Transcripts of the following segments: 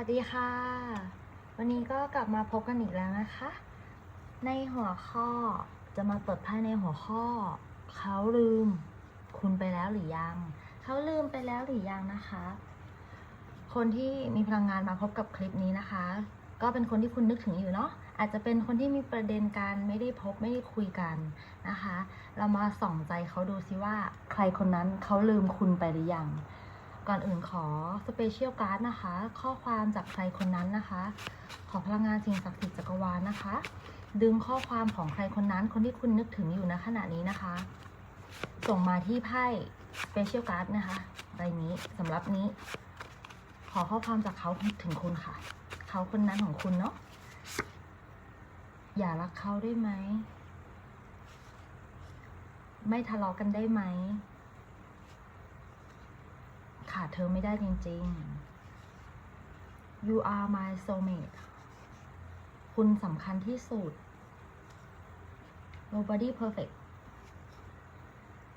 วัสดีค่ะ วันนี้ก็กลับมาพบกันอีกแล้วนะคะ ในหัวข้อจะมาเปิดไพ่ในหัวข้อ เขาลืม คุณไปแล้วหรือยัง เขาลืมไปแล้วหรือยังนะคะ คนที่มีพลังงานมาพบกับคลิปนี้นะคะ ก็เป็นคนที่คุณนึกถึงอยู่เนาะอาจจะเป็นคนที่มีประเด็นการไม่ได้พบไม่ได้คุยกันนะคะ เรามาส่องใจเขาดูซิว่า ใครคนนั้นเขาลืมคุณไปหรือยัง ก่อนอื่นขอสเปเชียลการ์ดนะคะ ข้อความจากใครคนนั้นนะคะ ขอพลังงานสิ่งศักดิ์สิทธิ์จักรวาลนะคะ ดึงข้อความของใครคนนั้น คนที่คุณนึกถึงอยู่ณขณะนี้นะคะ ส่งมาที่ไพ่สเปเชียลการ์ดนะคะใบนี้สำหรับนี้ ขอข้อความจากเขาถึงคุณค่ะ เขาคนนั้นของคุณเนาะอย่ารักเขาได้ไหม ไม่ทะเลาะกันได้ไหม ขาดเธอไม่ได้จริง ๆ you are my soulmate คุณสำคัญที่สุด nobody perfect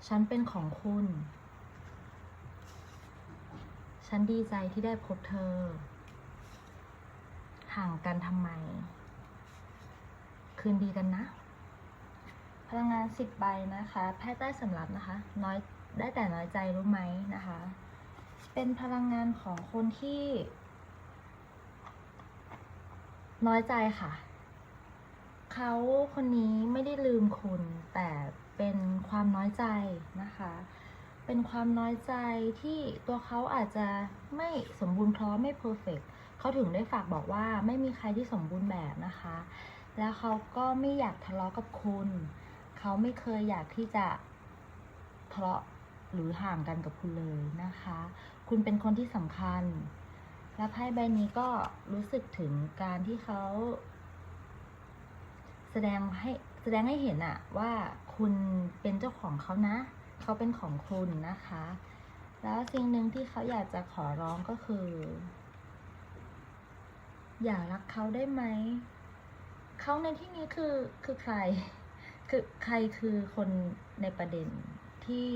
ฉันเป็นของคุณ ฉันดีใจที่ได้พบเธอ ห่างกันทำไม คืนดีกันนะ พลังงานสิบใบนะคะไพ่ใต้สำรับนะคะ น้อยได้แต่น้อยใจรู้ไหมนะคะ เป็นพลังงานของคนที่ น้อยใจค่ะ เขาคนนี้ไม่ได้ลืมคุณ แต่เป็นความน้อยใจนะคะ เป็นความน้อยใจที่ตัวเขาอาจจะไม่สมบูรณ์พร้อมไม่เพอร์เฟกเขาถึงได้ฝากบอกว่าไม่มีใครที่สมบูรณ์แบบนะคะ แล้วเขาก็ไม่อยากทะเลาะกับคุณ เขาไม่เคยอยากที่จะทะเลาะหรือห่างกันกับคุณเลยนะคะ คุณเป็นคนที่สำคัญ และไพ่ใบนี้ก็รู้สึกถึงการที่เขาแสดงให้แสดงให้เห็นอะว่าคุณเป็นเจ้าของเขานะ เขาเป็นของคุณนะคะ แล้วสิ่งหนึ่งที่เขาอยากจะขอร้องก็คือ อย่ารักเขาได้ไหม เขาในที่นี้คือคือใคร คือใครคือคนในประเด็นที่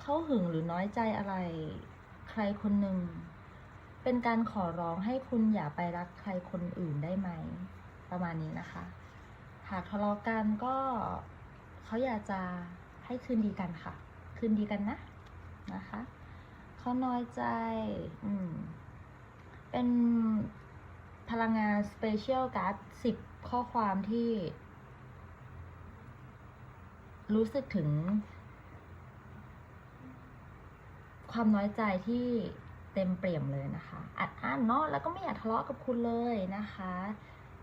เขาหึงหรือน้อยใจอะไร ใครคนหนึ่ง เป็นการขอร้องให้คุณอย่าไปรักใครคนอื่นได้ไหม ประมาณนี้นะคะ หากทะเลาะกันก็เขาอยากจะให้คืนดีกันค่ะ คืนดีกันนะนะคะเขาน้อยใจอืมเป็นพลังงานสเปเชียลการ์ดสิบข้อความที่ รู้สึกถึง ความน้อยใจที่เต็มเปี่ยมเลยนะคะ อัดอั้นเนาะแล้วก็ไม่อยากทะเลาะกับคุณเลยนะคะ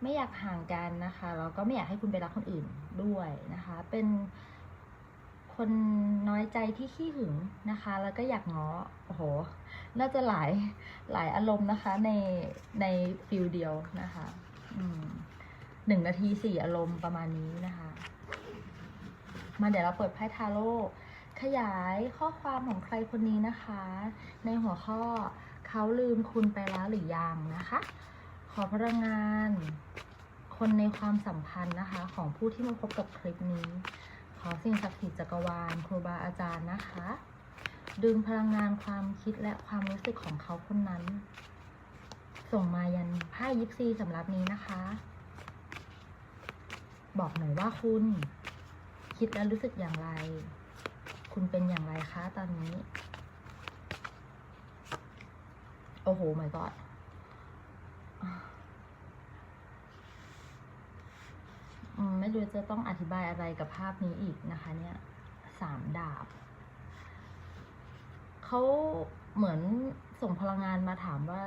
ไม่อยากห่างกันนะคะแล้วก็ไม่อยากให้คุณไปรักคนอื่นด้วยนะคะ เป็นคนน้อยใจที่ขี้หึงนะคะ แล้วก็อยากง้อโอ้โห น่าจะหลายหลายอารมณ์นะคะ ในในฟิลเดียวนะคะหนึ่งนาทีสี่อารมณ์ประมาณนี้นะคะ มาเดี๋ยวเราเปิดไพ่ทาโร่ ขยายข้อความของใครคนนี้นะคะ ในหัวข้อเขาลืมคุณไปแล้วหรือยังนะคะ ขอพลังงาน คนในความสัมพันธ์นะคะ ของผู้ที่มาพบกับคลิปนี้ ขอสิ่งศักดิ์สิทธิ์จักรวาลครูบาอาจารย์นะคะ ดึงพลังงานความคิดและความรู้สึกของเขาคนนั้น ส่งมายันไพ่ยิปซีสำหรับนี้นะคะ บอกหน่อยว่าคุณคิดและรู้สึกอย่างไร คุณเป็นอย่างไรคะตอนนี้ โอ้โห my god อืมไม่รู้จะต้องอธิบายอะไรกับภาพนี้อีกนะคะเนี่ยสามดาบ เขาเหมือนส่งพลังงานมาถามว่า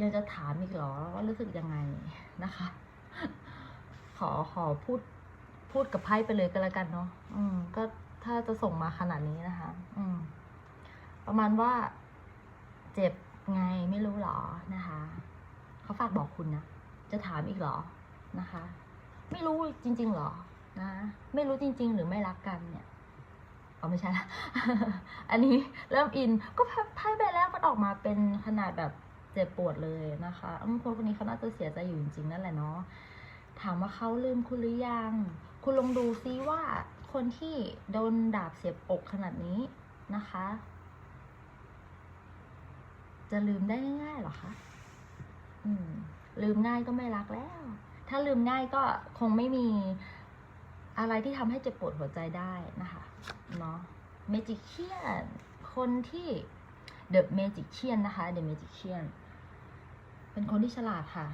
ยังจะถามอีกหรอว่ารู้สึกยังไงนะคะ ขอขอพูดพูดกับไพ่ไปเลยก็แล้วกันเนาะอืมก็ ถ้าจะส่งมาขนาดนี้นะคะ อืม ประมาณว่า เจ็บไงไม่รู้หรอนะคะ เขาฝากบอกคุณนะ จะถามอีกหรอนะคะ ไม่รู้จริง ๆหรอนะไม่รู้จริง ๆ หรือไม่รักกันเนี่ยเอาไม่ใช่ละอันนี้เริ่มอินก็ไพ่ใบแรกมันออกมาเป็นขนาดแบบเจ็บปวดเลยนะคะอืมคนคนนี้เขาน่าจะเสียใจอยู่จริงๆนั่นแหละเนาะถามว่าเขาลืมคุณหรือยัง คุณลองดูซิว่า คนที่โดนดาบเสียบอกขนาดนี้นะคะ จะลืมได้ง่ายๆหรอคะอืม ลืมง่ายก็ไม่รักแล้ว ถ้าลืมง่ายก็คงไม่มีอะไรที่ทำให้เจ็บปวดหัวใจได้นะคะเนาะเมจิเชียนคนที่ The Magician นนะคะ The Magician เป็นคนที่ฉลาดค่ะ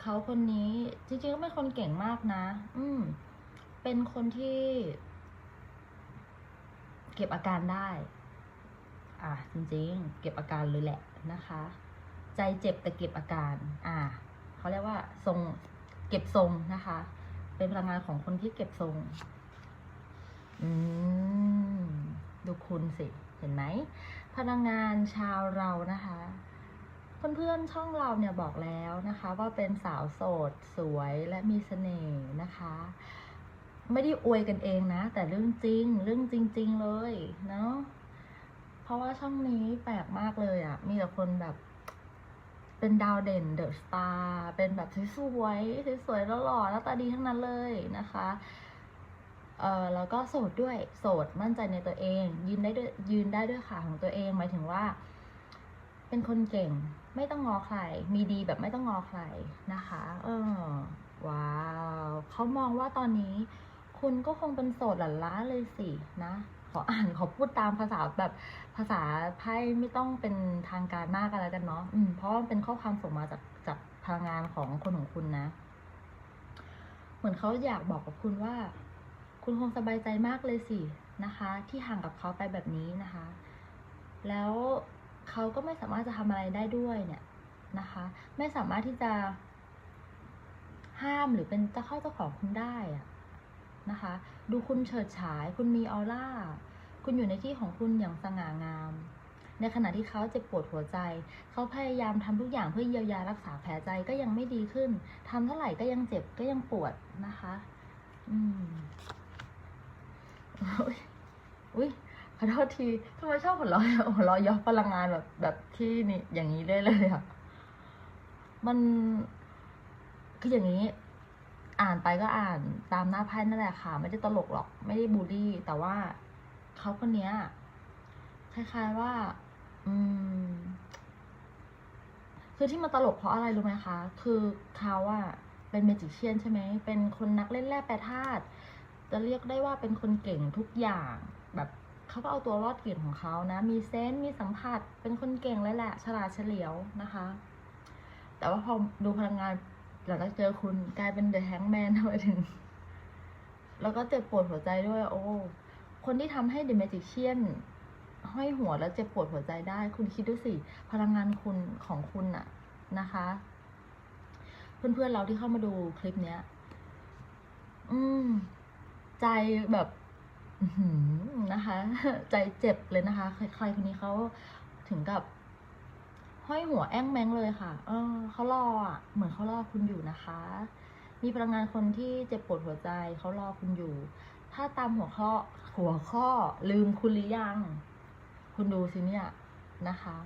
เขาคนนี้จริงๆก็เป็นคนเก่งมากนะ อืม เป็นคนที่ เก็บอาการได้ อะจริงๆ เก็บอาการเลยแหละนะคะ ใจเจ็บแต่เก็บอาการ อ่าเขาเรียกว่าทรงเก็บทรงนะคะ เป็นพลังงานของคนที่เก็บทรง อืมดูคุณสิ เห็นไหม พลังงานชาวเรานะคะ เพื่อนๆช่องเราเนี่ยบอกแล้วนะคะ ว่าเป็นสาวโสดสวยและมีเสน่ห์นะคะ ไม่ได้อวยกันเองนะ แต่เรื่องจริง เรื่องจริง ๆ เลยเนาะเพราะว่าช่องนี้แปลกมากเลยอะ่ะ มีแต่คนแบบเป็นดาวเด่นเดอะสตาร์เป็นแบบสวยๆสวยๆแล้วหล่อแล้วตาดีทั้งนั้นเลยนะคะเออแล้วก็โสดด้วยโสดมั่นใจในตัวเอง ยืนได้ด้วยยืนได้ด้วยขาของตัวเองหมายถึงว่า เป็นคนเก่งไม่ต้องงอใคร มีดีแบบไม่ต้องงอใครนะคะ เออว้าวเขามองว่าตอนนี้ คุณก็คงเป็นโสดหลั่นล้าเลยสินะ ขออ่านขอพูดตามภาษาแบบภาษาไพ่ไม่ต้องเป็นทางการมากอะไรกันเนาะอืมเพราะมันเป็นข้อความส่งมาจากจากพลังงานของคนของคุณนะ เหมือนเขาอยากบอกกับคุณว่า คุณคงสบายใจมากเลยสินะคะ ที่ห่างกับเขาไปแบบนี้นะคะ แล้วเขาก็ไม่สามารถจะทำอะไรได้ด้วยเนี่ยนะคะ ไม่สามารถที่จะห้ามหรือเป็นเจ้าเข้าเจ้าของคุณได้อะ นะคะ ดูคุณเฉิดฉาย คุณมีออร่า คุณอยู่ในที่ของคุณอย่างสง่างาม ในขณะที่เขาเจ็บปวดหัวใจ เขาพยายามทำทุกอย่างเพื่อเยียวยารักษาแผลใจก็ยังไม่ดีขึ้นทำเท่าไหร่ก็ยังเจ็บก็ยังปวดนะคะ อืมอุ๊ยอุ้ยขอโทษทีทำไมชอบหัวเราะหัวเราะย้อนพลังงานแบบแบบที่นี่อย่างนี้ได้เลยอะมันคืออย่างนี้ อ่านไปก็อ่านตามหน้าไพ่นั่นแหละค่ะ ไม่ได้ตลกหรอก ไม่ได้บูลลี่ แต่ว่าเขาคนเนี้ย คล้าย ๆว่า อืม คือที่มันตลกเพราะอะไรรู้ไหมคะ คือเขาอะเป็นเมจิเชียนใช่ไหม เป็นคนนักเล่นแร่แปรธาตุ จะเรียกได้ว่าเป็นคนเก่งทุกอย่าง แบบเขาก็เอาตัวรอดเก่งของเขานะ มีเซนส์มีสัมผัส เป็นคนเก่งเลยแหละ ฉลาดเฉลียวนะคะ แต่ว่าพอดูพลังงาน หลังจากเจอคุณกลายเป็นเดอะแฮงแมนทำไมถึง แล้วก็เจ็บปวดหัวใจด้วย โอ้ คนที่ทำให้เดอะเมจิเชียนห้อยหัวแล้วเจ็บปวดหัวใจได้ คุณคิดดูสิ พลังงานคุณของคุณอะนะคะ เพื่อนๆเราที่เข้ามาดูคลิปเนี้ย อืม ใจแบบนะคะ ใจเจ็บเลยนะคะ ใครคนนี้เขาถึงกับ ห้อยหัวแอ้งแมงเลยค่ะ เออเขารออะ เหมือนเขารอคุณอยู่นะคะ มีพลังงานคนที่เจ็บปวดหัวใจเขารอคุณอยู่ ถ้าตามหัวข้อหัวข้อลืมคุณหรือยัง คุณดูสิเนี่ยนะคะ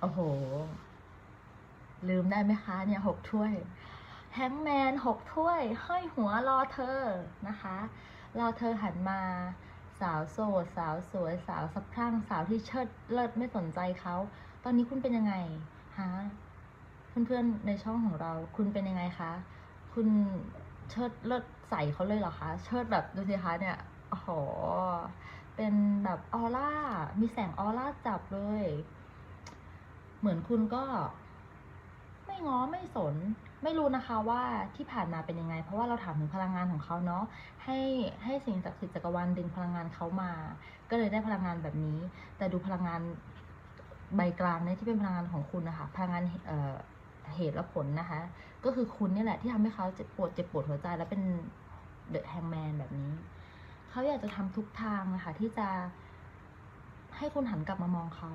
โอ้โห ลืมได้ไหมคะ เนี่ยหกถ้วยแฮงแมนหกถ้วย ห้อยหัวรอเธอนะคะ รอเธอหันมา สาวโสดสาวสวยสาวสะพรั่งสาวที่เชิดเลิศไม่สนใจเขา ตอนนี้คุณเป็นยังไงฮะเพื่อนๆในช่องของเรา คุณเป็นยังไงคะ คุณเชิดเลิศใส่เขาเลยเหรอคะ เชิดแบบดูสิคะเนี่ยโอ้โหเป็นแบบออร่า มีแสงออร่าจับเลย เหมือนคุณก็ ไม่ง้อไม่สน ไม่รู้นะคะว่าที่ผ่านมาเป็นยังไง เพราะว่าเราถามถึงพลังงานของเขาเนาะให้ให้สิ่งศักดิ์สิทธิ์จักรวาลดึงพลังงานเขามา ก็เลยได้พลังงานแบบนี้ แต่ดูพลังงานใบกลางเนี่ยที่เป็นพลังงานของคุณนะคะพลังงานเอ่อเหตุและผลนะคะ ก็คือคุณนี่แหละที่ทำให้เขาเจ็บปวดเจ็บปวดหัวใจและเป็นเดอะแฮงแมนแบบนี้ เขาอยากจะทำทุกทางนะคะที่จะให้คุณหันกลับมามองเขา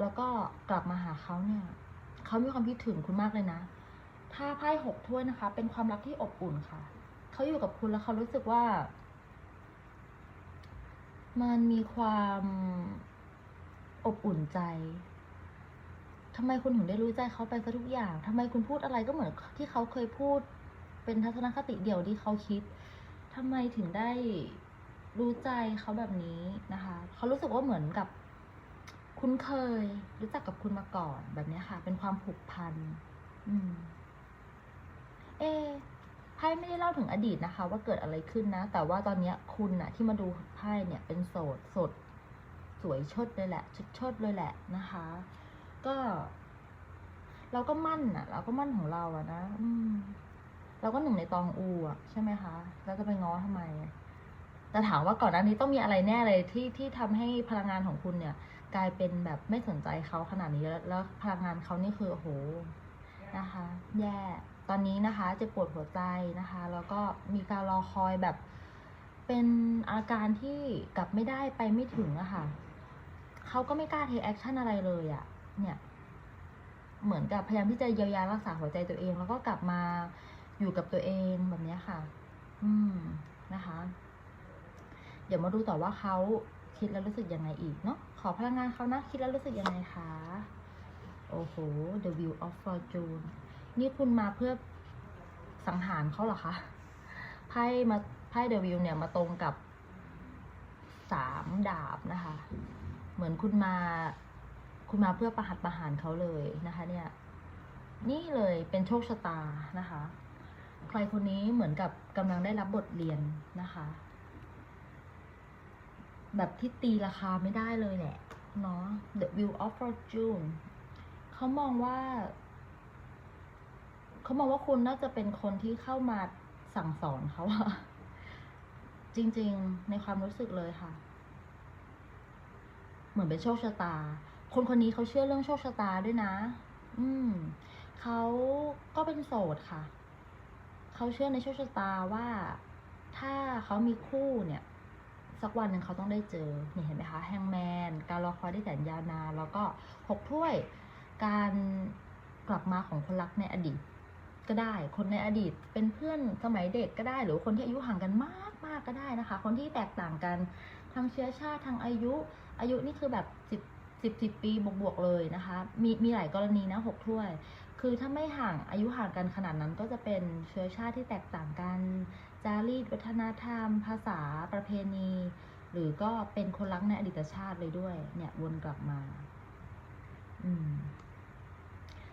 แล้วก็กลับมาหาเขาเนี่ย เขามีความคิดถึงคุณมากเลยนะ ถ้าไพ่หกถ้วยนะคะ เป็นความรักที่อบอุ่นค่ะ เขาอยู่กับคุณแล้วเขารู้สึกว่า มันมีความอบอุ่นใจทำไมคุณถึงได้รู้ใจเขาไปซะทุกอย่างทำไมคุณพูดอะไรก็เหมือนที่เขาเคยพูด เป็นทัศนคติเดียวที่เขาคิดทำไมถึงได้รู้ใจเขาแบบนี้นะคะ เขารู้สึกว่าเหมือนกับ คุ้นเคย รู้จักกับคุณมาก่อนแบบนี้ค่ะ เป็นความผูกพันอืม เอไพ่ไม่ได้เล่าถึงอดีตนะคะ ว่าเกิดอะไรขึ้นนะ แต่ว่าตอนนี้คุณน่ะที่มาดูไพ่เนี่ยเป็นโสดสด สวยชดเลยแหละชดชดเลยแหละนะคะ ก็ เราก็มั่นอะเราก็มั่นของเราอะนะอืมเราก็หนึ่งในตองอูอะใช่ไหมคะแล้วจะไปง้อทำไมแต่ถามว่าก่อนหน้านี้ต้องมีอะไรแน่เลยที่ที่ทำให้พลังงานของคุณเนี่ย กลายเป็นแบบไม่สนใจเขาขนาดนี้แล้วแล้วพลังงานเขานี่คือโอ้โหนะคะ แย่ ตอนนี้นะคะจะปวดหัวใจนะคะ แล้วก็มีการรอคอยแบบเป็นอาการที่กลับไม่ได้ไปไม่ถึงอะค่ะเขาก็ไม่กล้าเทคแอคชั่นอะไรเลยอะเนี่ย เหมือนกับพยายามที่จะเยียวยารักษาหัวใจตัวเอง แล้วก็กลับมาอยู่กับตัวเองแบบนี้ค่ะ อืมนะคะ เดี๋ยวมาดูต่อว่าเขาคิดแล้วรู้สึกยังไงอีกเนาะ ขอพลังงานเขานะคิดแล้วรู้สึกยังไงคะ โอ้โห The Wheel of Fortune นี่คุณมาเพื่อสังหารเขาเหรอคะ ไพ่มาไพ่ The Wheel เนี่ยมาตรงกับสามดาบนะคะ เหมือนคุณมา คุณมาเพื่อประหัตประหารเขาเลยนะคะ เนี่ย นี่เลยเป็นโชคชะตานะคะ ใครคนนี้เหมือนกับกำลังได้รับบทเรียนนะคะ แบบที่ตีราคาไม่ได้เลยแหละเนาะ The Wheel of Fortune เขามองว่า เขามองว่าคุณน่าจะเป็นคนที่เข้ามาสั่งสอนเขาอะจริง ๆ ในความรู้สึกเลยค่ะ เหมือนเป็นโชคชะตา คนคนนี้เขาเชื่อเรื่องโชคชะตาด้วยนะ อืม เขาก็เป็นโสดค่ะ เขาเชื่อในโชคชะตาว่า ถ้าเขามีคู่เนี่ย สักวันหนึ่งเขาต้องได้เจอนี่เห็นไหมคะแฮงแมนการรอคอยที่แสนยาวนานแล้วก็หกถ้วยการกลับมาของคนรักในอดีตก็ได้ คนในอดีตเป็นเพื่อนสมัยเด็กก็ได้ หรือคนที่อายุห่างกันมากมากก็ได้นะคะ คนที่แตกต่างกันทางเชื้อชาติทางอายุ อายุนี่คือแบบสิบสิบสิบปีบวกๆเลยนะคะ มีมีหลายกรณีนะหกถ้วย คือถ้าไม่ห่างอายุห่างกันขนาดนั้นก็จะเป็นเชื้อชาติที่แตกต่างกัน จารีตวัฒนธรรม ภาษาประเพณี หรือก็เป็นคนรักในอดีตชาติเลยด้วย เนี่ยวนกลับมา อืม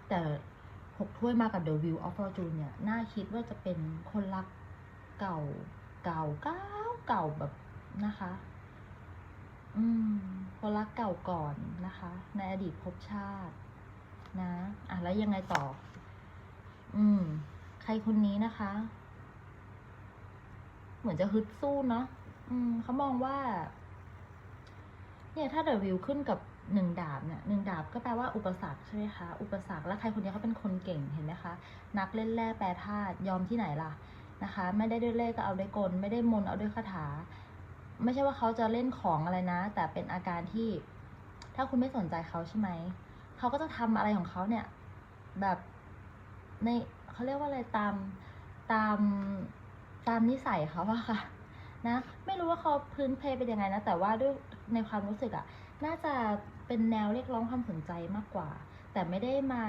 แต่หกถ้วยมากับ The View of Fortune เนี่ย น่าคิดว่าจะเป็นคนรักเก่า เก่าเก่าเก่าแบบนะคะ อืม คนรักเก่าก่อนนะคะ ในอดีตภพชาติ นะ อะแล้วยังไงต่อ อืม ใครคนนี้นะคะ มือนจะฮึดสู้เนาะอืมเขามองว่า เนี่ยถ้าเดวิวขึ้นกับหนึ่งดาบเนี่ยหนึ่งดาบก็แปลว่าอุปสรรคใช่ไหมคะ อุปสรรคแล้วใครคนนี้เขาเป็นคนเก่งเห็นไหมคะ นักเล่นแร่แปรธาตุยอมที่ไหนล่ะนะคะ ไม่ได้ด้วยเล่ก็เอาด้วยกล ไม่ได้มนเอาด้วยคาถา ไม่ใช่ว่าเขาจะเล่นของอะไรนะ แต่เป็นอาการที่ ถ้าคุณไม่สนใจเขาใช่ไหมเขาก็จะทำอะไรของเขาเนี่ย แบบในเขาเรียกว่าอะไรตามตาม ตามนิสัยเขาอะค่ะนะ ไม่รู้ว่าเขาพื้นเพเป็นยังไงนะ แต่ว่าด้วยในความรู้สึกอะน่าจะเป็นแนวเรียกร้องความสนใจมากกว่า แต่ไม่ได้มา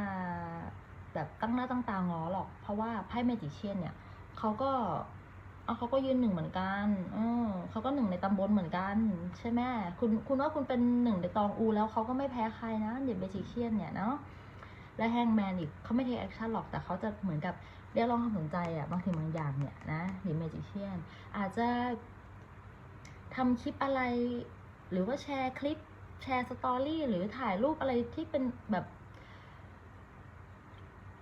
แบบตั้งหน้าตั้งตางอหรอก เพราะว่าไพ่เมจิเชียนเนี่ยเขาก็เอาเขาก็ยืนหนึ่งเหมือนกันเออเขาก็หนึ่งในตำบลเหมือนกัน ใช่ไหมคุณคุณว่าคุณเป็นหนึ่งในตองอู แล้วเขาก็ไม่แพ้ใครนะเดอะเมจิเชียนเนี่ยเนาะและแฮงแมนอีกเขาไม่เทคแอคชั่นหรอกแต่เขาจะเหมือนกับ เรียกร้องความสนใจอะบางทีบางอย่างเนี่ยนะหรือเมจิเชียนอาจจะทำคลิปอะไร หรือว่าแชร์คลิป แชร์สตอรี่หรือถ่ายรูปอะไรที่เป็นแบบ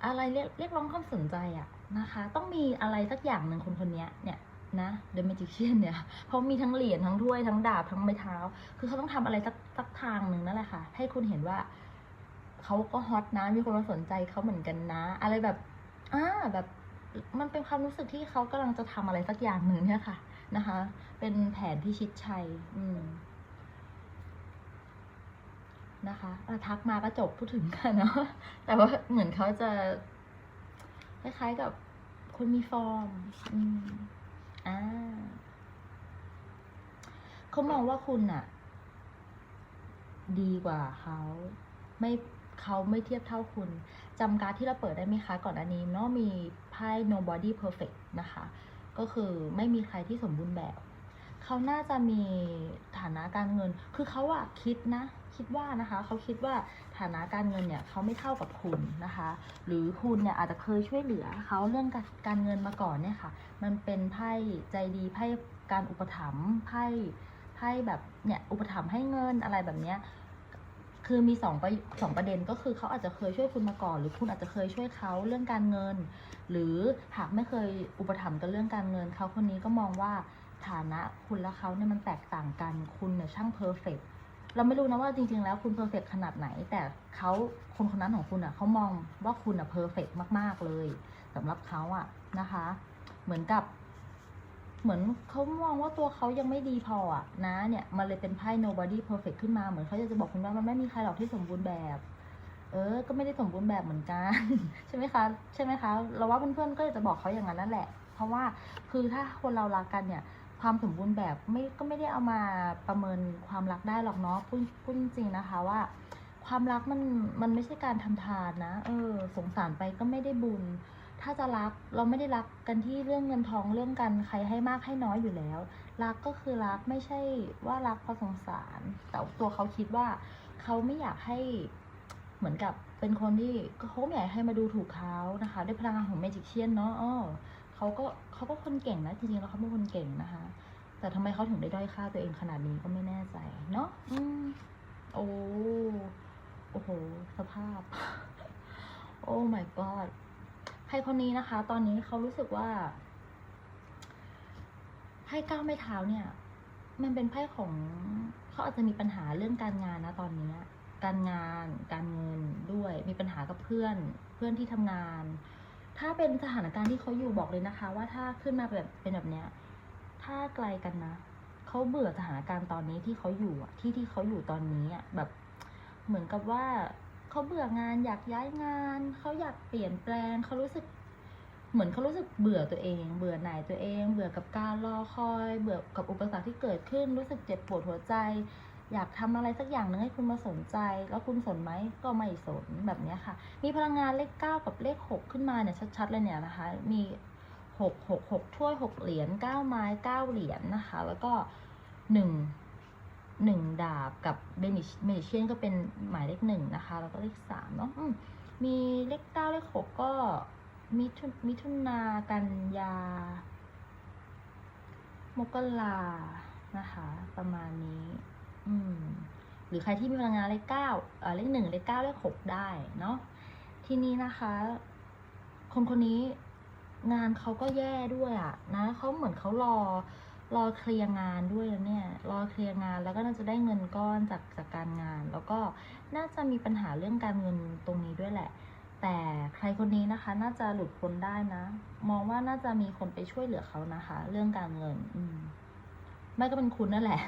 อะไรเรียกเรียกร้องความสนใจอะนะคะ ต้องมีอะไรสักอย่างหนึ่งคนคนนี้เนี่ยนะเดอะเมจิเชียนเนี่ยเพราะมีทั้งเหรียญทั้งถ้วยทั้งดาบทั้งไม้เท้า คือเขาต้องทำอะไรสักสักทางหนึ่งนั่นแหละค่ะ ให้คุณเห็นว่าเขาก็ฮอตนะ มีคนมาสนใจเขาเหมือนกันนะ อะไรแบบ อ่าแบบมันเป็นความรู้สึกที่เขากำลังจะทำอะไรสักอย่างหนึ่งเนี่ยค่ะนะคะ เป็นแผนพิชิตชัย อืมนะคะอะทักมาก็จบพูดถึงกันเนาะแต่ว่าเหมือนเขาจะคล้ายๆกับคนมีฟอร์ม อืมอ่าเขามองว่าคุณอะดีกว่าเขาไม่ เขาไม่เทียบเท่าคุณจำการดที่เราเปิดได้ไหมคะ ก่อนอันนี้เนาะมีไพ่ nobody perfect นะคะ ก็คือไม่มีใครที่สมบูรณ์แบบ เขาน่าจะมีฐานะการเงิน คือเขาอะคิดนะ คิดว่านะคะ เขาคิดว่าฐานะการเงินเนี่ยเขาไม่เท่ากับคุณนะคะ หรือคุณเนี่ยอาจจะเคยช่วยเหลือเขาเรื่องการการเงินมาก่อนเนี่ยค่ะ มันเป็นไพ่ใจดีไพ่การอุปถัมภ์ไพ่ไพ่แบบเนี่ยอุปถัมภ์ให้เงินอะไรแบบเนี้ย คือมีสองประสองประเด็นก็คือเขาอาจจะเคยช่วยคุณมาก่อน หรือคุณอาจจะเคยช่วยเขาเรื่องการเงิน หรือหากไม่เคยอุปถัมภ์กันเรื่องการเงินเขาคนนี้ก็มองว่าฐานะคุณและเขาเนี่ยมันแตกต่างกันคุณเนี่ยช่างเพอร์เฟกเราไม่รู้นะว่าจริงๆแล้วคุณเพอร์เฟกขนาดไหน แต่เขาคนคนนั้นของคุณอะเขามองว่าคุณอะเพอร์เฟกมากๆเลยสำหรับเขาอะนะคะ เหมือนกับ เหมือนเขามองว่าตัวเขายังไม่ดีพออะนะเนี่ย มันเลยเป็นไพ่ nobody perfect ขึ้นมาเหมือนเขาจะบอกคุณว่ามันไม่มีใครหรอกที่สมบูรณ์แบบ เออ ก็ไม่ได้สมบูรณ์แบบเหมือนกัน ใช่ไหมคะใช่ไหมคะเราว่าเพื่อนๆก็จะบอกเขาอย่างนั้นนั่นแหละ เพราะว่าคือถ้าคนเรารักกันเนี่ย ความสมบูรณ์แบบไม่ก็ไม่ได้เอามาประเมินความรักได้หรอกเนาะพูดพูดจริงนะคะว่าความรักมันมันไม่ใช่การทำทานนะ เออ สงสารไปก็ไม่ได้บุญ ถ้าจะรักเราไม่ได้รักกันที่เรื่องเงินทองเรื่องกันใครให้มากให้น้อยอยู่แล้ว รักก็คือรักไม่ใช่ว่ารักเพราะสงสาร แต่ตัวเขาคิดว่าเขาไม่อยากให้เหมือนกับเป็นคนที่เขาไม่อยากให้มาดูถูกเขานะคะ ด้วยพลังงานของเมจิกเชียนเนาะอ้อเขาก็เขาก็คนเก่งนะจริงๆแล้วเขาเป็นคนเก่งนะคะ แต่ทำไมเขาถึงได้ด้อยค่าตัวเองขนาดนี้ก็ไม่แน่ใจเนาะอืมโอ้โอ้โห สภาพ โอ้ my god ไพ่คนนี้นะคะ ตอนนี้เขารู้สึกว่าไพ่ก้าวไม่เท้าเนี่ย มันเป็นไพ่ของเขาอาจจะมีปัญหาเรื่องการงานนะตอนนี้การงาน การเงินด้วย มีปัญหากับเพื่อน เพื่อนที่ทำงาน ถ้าเป็นสถานการณ์ที่เขาอยู่บอกเลยนะคะ ว่าถ้าขึ้นมาแบบเป็นแบบเนี้ย ถ้าไกลกันนะเขาเบื่อสถานการณ์ตอนนี้ที่เขาอยู่ที่ที่เขาอยู่ตอนนี้อะแบบเหมือนกับว่า เขาเบื่องานอยากย้ายงาน เขาอยากเปลี่ยนแปลงเขารู้สึก เหมือนเขารู้สึกเบื่อตัวเอง เบื่อหน่ายตัวเอง เบื่อกับการรอคอย เบื่อกับอุปสรรคที่เกิดขึ้น รู้สึกเจ็บปวดหัวใจ อยากทำอะไรสักอย่างหนึ่งให้คุณมาสนใจ แล้วคุณสนไหมก็ไม่สนแบบนี้ค่ะ มีพลังงานเลขเก้ากับเลขหกขึ้นมาเนี่ยชัดๆเลยเนี่ยนะคะ มีหกหกหกถ้วยหกเหรียญเก้าไม้เก้าเหรียญนะคะ แล้วก็หนึ่ง หนึ่งดาบกับเบนิชเมเชียนก็เป็นหมายเลขหนึ่งนะคะ แล้วก็เลขสามเนาะมีเลขเก้าเลขหกก็มิถุนมิถุนากันยามกรานะคะ ประมาณนี้ อืม หรือใครที่มีพลังงานเลขเก้าเออเลขหนึ่งเลขเก้าเลขหกได้เนาะทีนี้นะคะ คนคนนี้งานเขาก็แย่ด้วยอะนะเขาเหมือนเขารอ รอเคลียร์งานด้วยแล้วเนี่ย รอเคลียร์งานแล้วก็น่าจะได้เงินก้อนจากจากการงาน แล้วก็น่าจะมีปัญหาเรื่องการเงินตรงนี้ด้วยแหละ แต่ใครคนนี้นะคะ น่าจะหลุดพ้นได้นะ มองว่าน่าจะมีคนไปช่วยเหลือเขานะคะ เรื่องการเงิน อืมไม่ก็เป็นคุณนั่นแหละ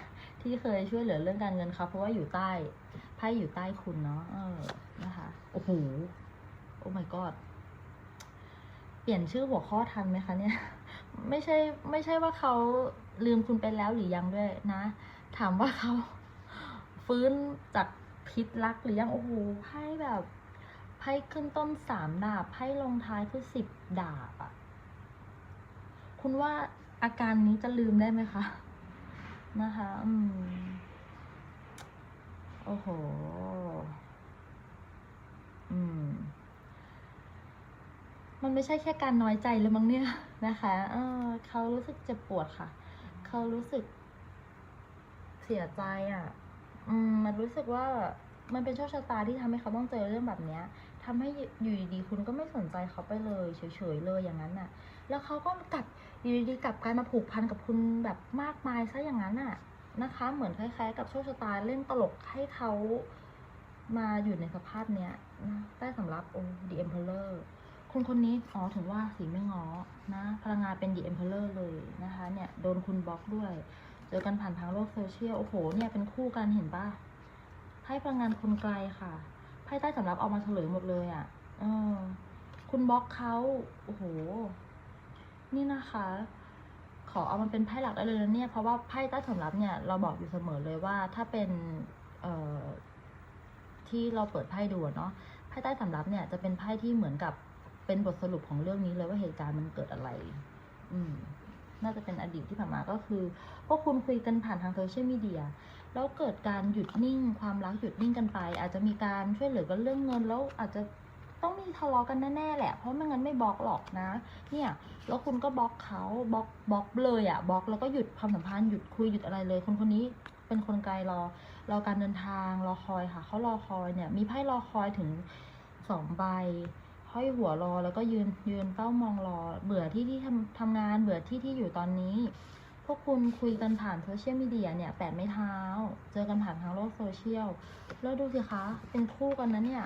ที่เคยช่วยเหลือเรื่องการเงินเขาเพราะว่าอยู่ใต้ไพ่อยู่ใต้คุณเนาะเออนะคะ โอ้โหโอ้ my god เปลี่ยนชื่อหัวข้อทันไหมคะเนี่ย ไม่ใช่ไม่ใช่ว่าเขา ลืมคุณไปแล้วหรือยังด้วยนะ ถามว่าเขาฟื้นจากพิษรักหรือยังโอ้โหไพ่แบบไพ่ขึ้นต้นสามดาบไพ่ลงท้ายคือสิบดาบอะคุณว่าอาการนี้จะลืมได้ไหมคะนะคะ อืม โอ้โห อืม มันไม่ใช่แค่การน้อยใจเลยมั้งเนี่ยนะคะ เออเขารู้สึกเจ็บปวดค่ะ เขารู้สึกเสียใจอะ อืม มันรู้สึกว่ามันเป็นโชคชะตาที่ทำให้เขาต้องเจอเรื่องแบบเนี้ยทำให้อยู่ดีๆคุณก็ไม่สนใจเขาไปเลยเฉยๆเลยอย่างนั้นน่ะ แล้วเขาก็กลับอยู่ดีๆกลับกลายมาผูกพันกับคุณแบบมากมายซะอย่างนั้นน่ะนะคะ เหมือนคล้ายๆ กับโชคชะตาเล่นตลกให้เขามาอยู่ในสภาพเนี้ยนะใต้สำรับโอ้ The Emperor คนคนนี้อ๋อถึงว่าสีไม่งอนะ พลังงานเป็น The Emperor เลยนะคะเนี่ยโดนคุณบล็อกด้วย เจอกันผ่านทางโลกโซเชียลโอ้โหเนี่ยเป็นคู่กันเห็นปะไพ่พลังงานคนไกลค่ะไพ่ใต้สำรับเอามาเฉลยหมดเลยอะ่ะเออคุณบล็อกเขาโอ้โห นี่นะคะ ขอเอามันเป็นไพ่หลักได้เลยนะเนี่ย เพราะว่าไพ่ใต้สำรับเนี่ยเราบอกอยู่เสมอเลยว่าถ้าเป็นเอ่อที่เราเปิดไพ่ดูเนาะไพ่ใต้สำรับเนี่ยจะเป็นไพ่ที่เหมือนกับ เป็นบทสรุปของเรื่องนี้เลยว่าเหตุการณ์มันเกิดอะไร อืม น่าจะเป็นอดีตที่ผ่านมาก็คือพวกคุณคุยกันผ่านทางโซเชียลมีเดีย แล้วเกิดการหยุดนิ่ง ความรักหยุดนิ่งกันไป อาจจะมีการช่วยเหลือกันเรื่องเงิน แล้วอาจจะต้องมีทะเลาะกันแน่ๆแหละ เพราะไม่งั้นไม่บล็อกหรอกนะ เนี่ย แล้วคุณก็บล็อกเขาบล็อกบล็อกเลยอะบล็อกแล้วก็หยุดความสัมพันธ์หยุดคุยหยุดอะไรเลย คนคนนี้เป็นคนไกลรอรอการเดินทางรอคอยค่ะเขารอคอยเนี่ย มีไพ่รอคอยถึงสองใบ ห้อยหัวรอแล้วก็ยืนยืนเฝ้ามองรอ เบื่อที่ที่ทำทำงาน เบื่อที่ที่อยู่ตอนนี้ พวกคุณคุยกันผ่านโซเชียลมีเดียเนี่ยแปดไม้เท้า เจอกันผ่านทางโลกโซเชียล แล้วดูสิคะ เป็นคู่กันนะเนี่ย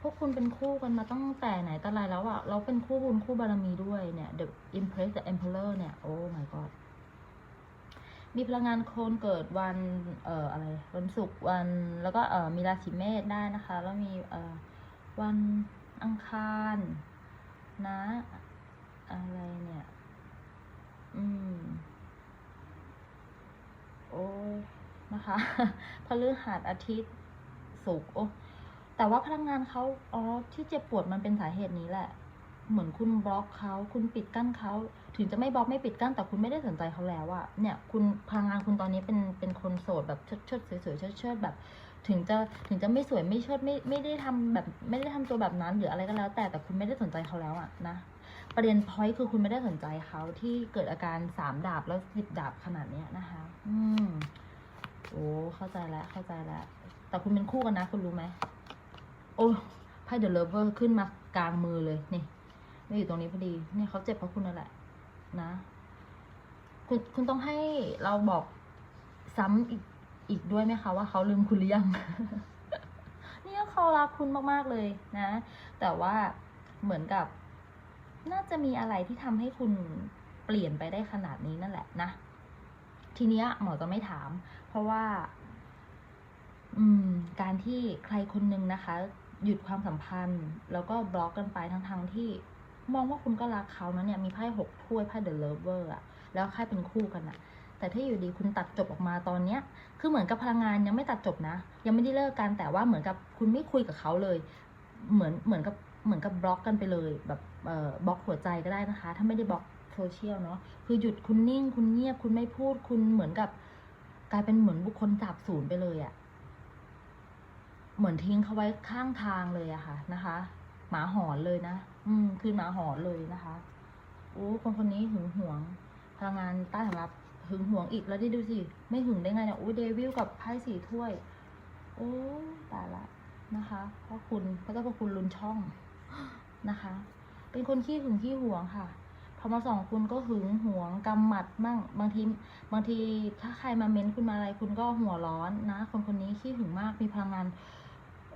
พวกคุณเป็นคู่กันมาตั้งแต่ไหนแต่ไรแล้วอะเราเป็นคู่บุญคู่บารมีด้วยเนี่ย The Empress The Emperor เนี่ย โอ้ my god มีพลังงานโคนเกิดวัน เอ่อ อะไร วันศุกร์วัน แล้วก็ เอ่อ มีราศีเมษได้นะคะ แล้วมี เอ่อ วันอังคารนะ อะไรเนี่ย อืม โอ้ยนะคะพฤหัสอาทิตย์ศุกร์โอ้แต่ว่าพลังงานเขาอ๋อที่เจ็บปวดมันเป็นสาเหตุนี้แหละ เหมือนคุณบล็อกเขาคุณปิดกั้นเขาถึงจะไม่บล็อกไม่ปิดกั้นแต่คุณไม่ได้สนใจเขาแล้วอะเนี่ย คุณพลังงานคุณตอนนี้เป็นเป็นคนโสดแบบเชิดเชิดสวยสวยเชิดเชิดแบบ ถึงจะถึงจะไม่สวยไม่เชิดไม่ไม่ได้ทำแบบไม่ได้ทำตัวแบบนั้นหรืออะไรก็แล้ว แต่แต่คุณไม่ได้สนใจเขาแล้วอะนะประเด็นพอยต์คือคุณไม่ได้สนใจเขาที่เกิดอาการสามดาบแล้วสิบดาบขนาดเนี้ยนะคะ อืมโอ้เข้าใจแล้วเข้าใจแล้วแต่คุณเป็นคู่กันนะ คุณรู้ไหมโอ้ไพ่เดอะเลเวอร์ขึ้นมากลางมือเลยนี่ไม่อยู่ตรงนี้พอดี เนี่ยเขาเจ็บเพราะคุณนั่นแหละ นะ คุณคุณต้องให้เราบอกซ้ำอีก อีกด้วยไหมคะว่าเขาลืมคุณหรือยังเนี่ยเขารักคุณมากๆเลยนะ แต่ว่าเหมือนกับ น่าจะมีอะไรที่ทำให้คุณเปลี่ยนไปได้ขนาดนี้นั่นแหละนะ ทีเนี้ยหมอจะไม่ถาม เพราะว่า อืม การที่ใครคนนึงนะคะ หยุดความสัมพันธ์ แล้วก็บล็อกกันไปทั้งๆทที่ มองว่าคุณก็รักเขานะเนี่ยมีไพ่หกถ้วยไพ่เดอะเลเวอร์อะแล้วใครเป็นคู่กันอะ แต่ถ้าอยู่ดีคุณตัดจบออกมาตอนเนี้ย คือเหมือนกับพลังงานยังไม่ตัดจบนะ ยังไม่ได้เลิกกันแต่ว่าเหมือนกับคุณไม่คุยกับเขาเลย เหมือนเหมือนกับเหมือนกับบล็อกกันไปเลย แบบเอ่อบล็อกหัวใจก็ได้นะคะ ถ้าไม่ได้บล็อกโซเชียลเนาะคือหยุดคุณนิ่ง คุณเงียบคุณไม่พูดคุณเหมือนกับ กลายเป็นเหมือนบุคคลจับศูนย์ไปเลยอะเหมือนทิ้งเขาไว้ข้างทางเลยอะค่ะนะคะ หมาหอนเลยนะอืมคือหมาหอนเลยนะคะโอ้คนคนนี้หึงหวงพลังงานใต้สำรับ หึงหวงอีกแล้วที่ดูสิ ไม่หึงได้ไงนี่ยโอ้เดวิลกับไพ่สี่ถ้วย โอ้ตายละนะคะเพราะคุณพระเจ้าพระคุณลุนช่องนะคะ เป็นคนขี้หึงขี้หวงค่ะพอมาสองคุณก็หึงหวงกำหมัดมั่งบางทีบางทีถ้าใครมาเม้นคุณมาอะไรคุณก็หัวร้อนนะ คนคนนี้ขี้หึงมากมีพลังงาน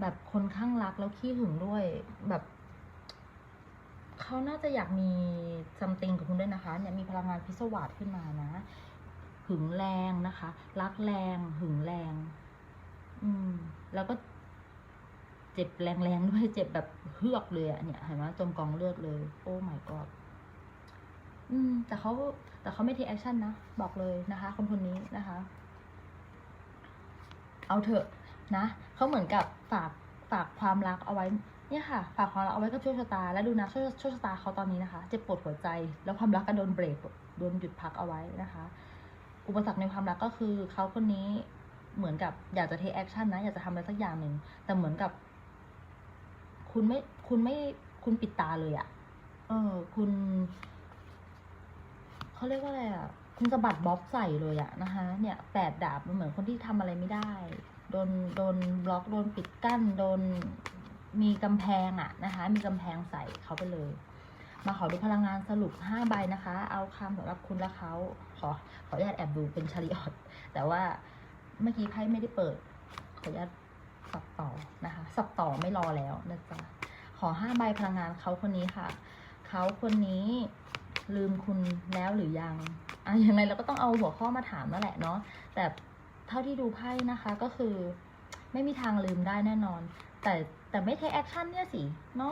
แบบคนข้างรักแล้วขี้หึงด้วยแบบเขาน่าจะอยากมีซัมติงกับคุณด้วยนะคะ เนี่ยมีพลังงานพิศวาสขึ้นมานะ หึงแรงนะคะ รักแรง หึงแรง อืม แล้วก็ เจ็บแรงๆด้วย เจ็บแบบเฮือกเลยอะเนี่ยเห็นไหมจมกองเลือดเลย โอ้ my god อืม แต่เขาแต่เขาไม่ทีแอคชั่นนะ บอกเลยนะคะ คนคนนี้นะคะ เอาเถอะนะเขาเหมือนกับฝากฝากความรักเอาไว้เนี่ยค่ะ ฝากความรักเอาไว้กับโชคชะตา แล้วดูนะโชคโชคชะตาเขาตอนนี้นะคะ เจ็บปวดหัวใจ แล้วความรักก็โดนเบรกโดนหยุดพักเอาไว้นะคะ อุปสรรคในความรักก็คือเขาคนนี้เหมือนกับอยากจะเทคแอคชั่นนะ อยากจะทำอะไรสักอย่างหนึ่ง แต่เหมือนกับ คุณไม่คุณไม่คุณปิดตาเลยอะ่ะ เออ คุณเขาเรียกว่าอะไรอะ่ะ คุณสะบัดบ๊อบใส่เลยอะนะคะ เนี่ยแปดดาบมันเหมือนคนที่ทำอะไรไม่ได้ โดนโดนบล็อกโดนปิดกั้น โดนมีกำแพงอะนะคะ มีกำแพงใส่เขาไปเลย มาขอดูพลังงานสรุปห้าใบนะคะ เอาคำสำหรับคุณและเขาขอขออนุญาตแอบดูเป็นชาริออตแต่ว่าเมื่อกี้ไพ่ไม่ได้เปิด ขออนุญาตสับต่อนะคะสับต่อไม่รอแล้วนะจ๊ะขอห้าใบพลังงานเขาคนนี้ค่ะ เขาคนนี้ลืมคุณแล้วหรือยังอะยังไงเราก็ต้องเอาหัวข้อมาถามนั่นแหละเนาะแต่เท่าที่ดูไพ่นะคะก็คือ ไม่มีทางลืมได้แน่นอน แต่ แต่ไม่เทคแอคชั่นเนี่ยสิเนาะ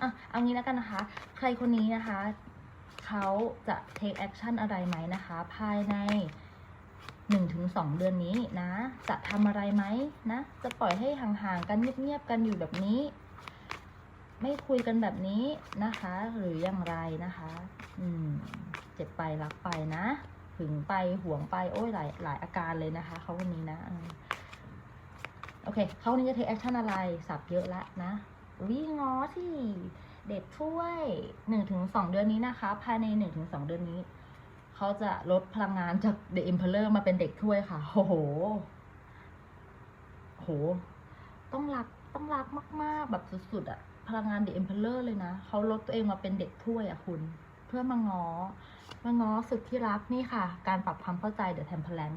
อะเอางี้แล้วกันนะคะ ใครคนนี้นะคะ เขาจะเทคแอคชั่นอะไรไหมนะคะ ภายในหนึ่งถึงสองเดือนนี้นะ จะทำอะไรไหมนะ จะปล่อยให้ห่างๆกันเงียบๆกันอยู่แบบนี้ ไม่คุยกันแบบนี้นะคะ หรืออย่างไรนะคะ อืม เจ็บไปรักไปนะหึงไปห่วงไปโอ้ยหลายหลายอาการเลยนะคะเขาคนนี้นะ โอเคเขาคนนี้จะเทคแอคชั่นอะไรสับเยอะละนะวิ่งอที่เด็กช่วยหนึ่งถึงสองเดือนนี้นะคะ ภายในหนึ่งถึงสองเดือนนี้ เขาจะลดพลังงานจากเด็กอิมเพลเลอร์มาเป็นเด็กถ้วยค่ะ โอ้โหโห ต้องรักต้องรักมาก ๆ แบบสุด ๆอะพลังงานเด็กอิมเพลเลอร์เลยนะ เขาลดตัวเองมาเป็นเด็กถ้วยอะคุณ เพื่อมางอมางอสุดที่รักนี่ค่ะ การปรับความเข้าใจเดอะเทมเพลน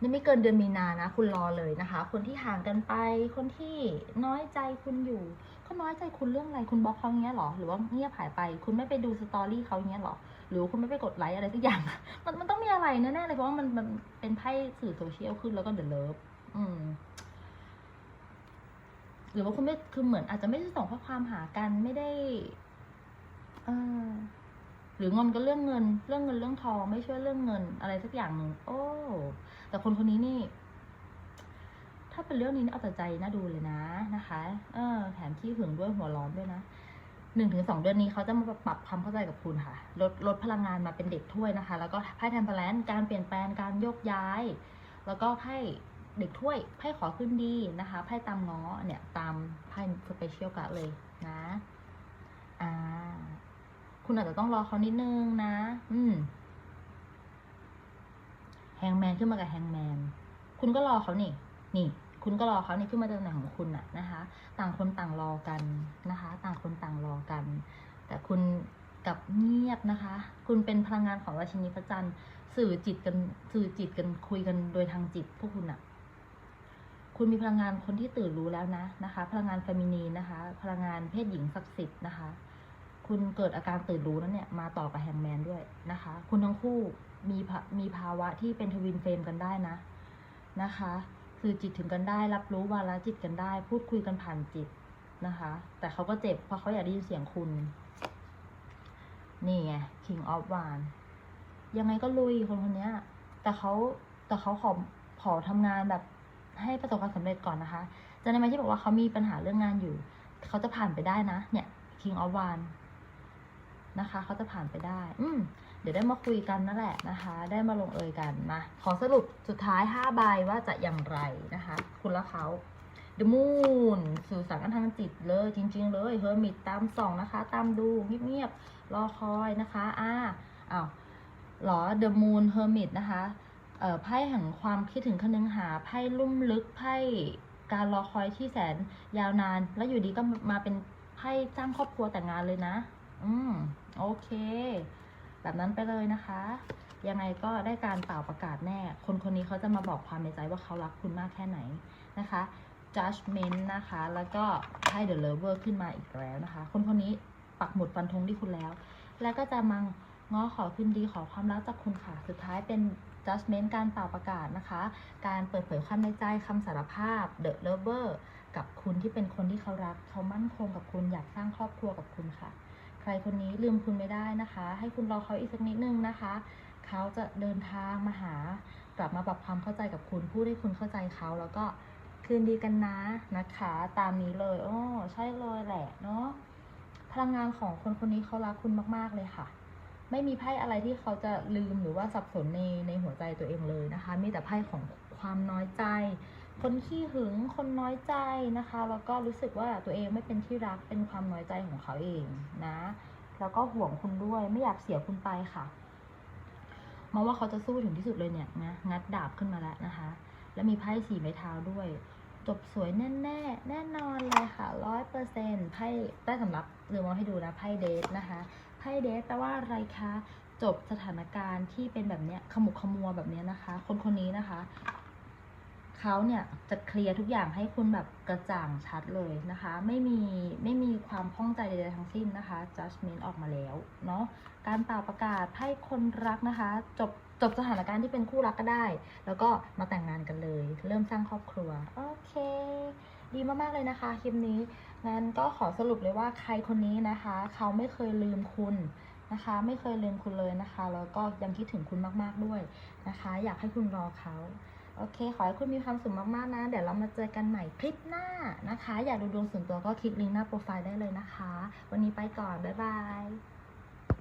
นี่ไม่เกินเดือนมีนานะ คุณรอเลยนะคะ คนที่ห่างกันไป คนที่น้อยใจคุณอยู่เขาน้อยใจคุณเรื่องอะไร คุณบล็อกเขาอย่างเงี้ยหรอ หรือว่าเงียบหายไป คุณไม่ไปดูสตอรี่เขาอย่างเงี้ยหรอ หรือว่าคุณไม่ไปกดไลค์อะไรสักอย่าง มันมันต้องมีอะไรแน่ๆเลยเพราะว่ามันมันเป็นไพ่สื่อโซเชียลขึ้นแล้วก็เดือะเลิฟอืมหรือว่าคุณไม่คือเหมือนอาจจะไม่ได้ส่งข้อความหากันไม่ได้ เออหรืองอนกันเรื่องเงิน เรื่องเงินเรื่องทองไม่ช่วยเรื่องเงินอะไรสักอย่างหนึ่งโอ้ แต่คนคนนี้นี่ ถ้าเป็นเรื่องนี้นี่เอาแต่ใจน่าดูเลยนะนะคะ เออ แถมที่หึงด้วยหัวร้อนด้วยนะหนึ่งถึงสองเดือนนี้เขาจะมาปรับความเข้าใจกับคุณค่ะ ลดลดพลังงานมาเป็นเด็กถ้วยนะคะ แล้วก็ไพ่แทมเพลนการเปลี่ยนแปลงการโยกย้าย แล้วก็ไพ่เด็กถ้วยไพ่ขอขึ้นดีนะคะไพ่ตามง้อเนี่ยตามไพ่สเปเชียลการ์ดเลยนะอ่าคุณอาจจะต้องรอเขานิดนึงนะ อืม ฮงแมนขึ้นมากับแฮงแมนคุณก็รอเขานี่ นี่ คุณก็รอเขานี่ขึ้นมาตำแหน่งของคุณน่ะนะคะ ต่างคนต่างรอกันนะคะ ต่างคนต่างรอกัน แต่คุณกับเงียบนะคะ คุณเป็นพลังงานของราชินีพระจันทร์สื่อจิตกันสื่อจิตกันคุยกันโดยทางจิตพวกคุณอะคุณมีพลังงานคนที่ตื่นรู้แล้วนะนะคะ พลังงานเฟมินีนนะคะ พลังงานเพศหญิงศักดิ์สิทธิ์นะคะ คุณเกิดอาการตื่นรู้นั้นเนี่ยมาต่อกับแฮงแมนด้วยนะคะ คุณทั้งคู่ มีมีภาวะที่เป็นทวินเฟรมกันได้นะนะคะสื่อจิตถึงกันได้ รับรู้วาระจิตกันได้ พูดคุยกันผ่านจิตนะคะ แต่เขาก็เจ็บเพราะเขาอยากได้ยินเสียงคุณ นี่ไง King of w a n ยังไงก็ลุยคนคนนี้แต่เขาแต่เขาขอขอทำงานแบบให้ประสบความสำเร็จก่อนนะคะ จะในไหมที่บอกว่าเขามีปัญหาเรื่องงานอยู่ เขาจะผ่านไปได้นะ เนี่ย King of w a n นะคะ เขาจะผ่านไปได้ อืม เดี๋ยวได้มาคุยกันนั่นแหละนะคะ ได้มาลงเอยกันมาขอสรุปสุดท้าย 5 ใบว่าจะอย่างไรนะคะ คุณและเขา The Moon สื่อสารกันทางจิตเลยจริง ๆ เลยเฮอร์มิตตามส่องนะคะ ตามดูเงียบๆรอคอยนะคะอ่าอ้าวหรอ The Moon Hermit นะคะเอ่อไพ่แห่งความคิดถึงคนึงหาไพ่ลุ่มลึกไพ่การรอคอยที่แสนยาวนาน แล้วอยู่ดีก็มาเป็นไพ่สร้างครอบครัวแต่งงานเลยนะ อืม โอเค แบบนั้นไปเลยนะคะ ยังไงก็ได้การเป่าประกาศแน่ คนคนนี้เขาจะมาบอกความในใจว่าเขารักคุณมากแค่ไหนนะคะ judgment นะคะ แล้วก็ไพ่ the lover ขึ้นมาอีกแล้วนะคะ คนคนนี้ปักหมุดฟันธงที่คุณแล้ว แล้วก็จะมาง้อขอคืนดีขอความรักจากคุณค่ะ สุดท้ายเป็น judgment การเป่าประกาศนะคะ การเปิดเผยความในใจคำสารภาพ the lover กับคุณที่เป็นคนที่เขารัก เขามั่นคงกับคุณอยากสร้างครอบครัวกับคุณค่ะ ใครคนนี้ลืมคุณไม่ได้นะคะ ให้คุณรอเขาอีกสักนิดนึงนะคะ เขาจะเดินทางมาหากลับมาปรับความเข้าใจกับคุณพูดให้คุณเข้าใจเขาแล้วก็คืนดีกันนะนะคะ ตามนี้เลยโอ้ใช่เลยแหละเนาะพลังงานของคนคนนี้เขารักคุณมาก ๆ เลยค่ะ ไม่มีไพ่อะไรที่เขาจะลืมหรือว่าสับสนในในหัวใจตัวเองเลยนะคะ มีแต่ไพ่ของความน้อยใจ คนขี้หึง คนน้อยใจนะคะ แล้วก็รู้สึกว่าตัวเองไม่เป็นที่รัก เป็นความน้อยใจของเขาเองนะ แล้วก็ห่วงคุณด้วย ไม่อยากเสียคุณไปค่ะมองว่าเขาจะสู้ถึงที่สุดเลยเนี่ยนะ งัดดาบขึ้นมาแล้วนะคะ แล้วมีไพ่สี่ไม้เท้าด้วย จบสวยแน่แน่แน่นอนเลยค่ะร้อยเปอร์เซ็นต์ไพ่ได้สำหรับเรือมาให้ดูนะ ไพ่เดทนะคะ ไพ่เดทแปลว่าอะไรคะ จบสถานการณ์ที่เป็นแบบเนี้ยขมุกขมัวแบบเนี้ยนะคะ คนคนนี้นะคะ เขาเนี่ยจะเคลียร์ทุกอย่างให้คุณแบบกระจ่างชัดเลยนะคะ ไม่มีไม่มีความข้องใจใดๆทั้งสิ้นนะคะ judgment ออกมาแล้วเนาะการเป่าประกาศไพ่คนรักนะคะ จบจบสถานการณ์ที่เป็นคู่รักก็ได้ แล้วก็มาแต่งงานกันเลย เริ่มสร้างครอบครัว โอเค ดีมากๆเลยนะคะคลิปนี้งั้นก็ขอสรุปเลยว่าใครคนนี้นะคะ เขาไม่เคยลืมคุณนะคะ ไม่เคยลืมคุณเลยนะคะ แล้วก็ยังคิดถึงคุณมากๆด้วยนะคะ อยากให้คุณรอเขา โอเค ขอให้คุณมีความสุขมากๆนะ เดี๋ยวเรามาเจอกันใหม่คลิปหน้านะคะ อยากดูดวงส่วนตัวก็คลิกลิงก์หน้าโปรไฟล์ได้เลยนะคะ วันนี้ไปก่อน บ๊ายบาย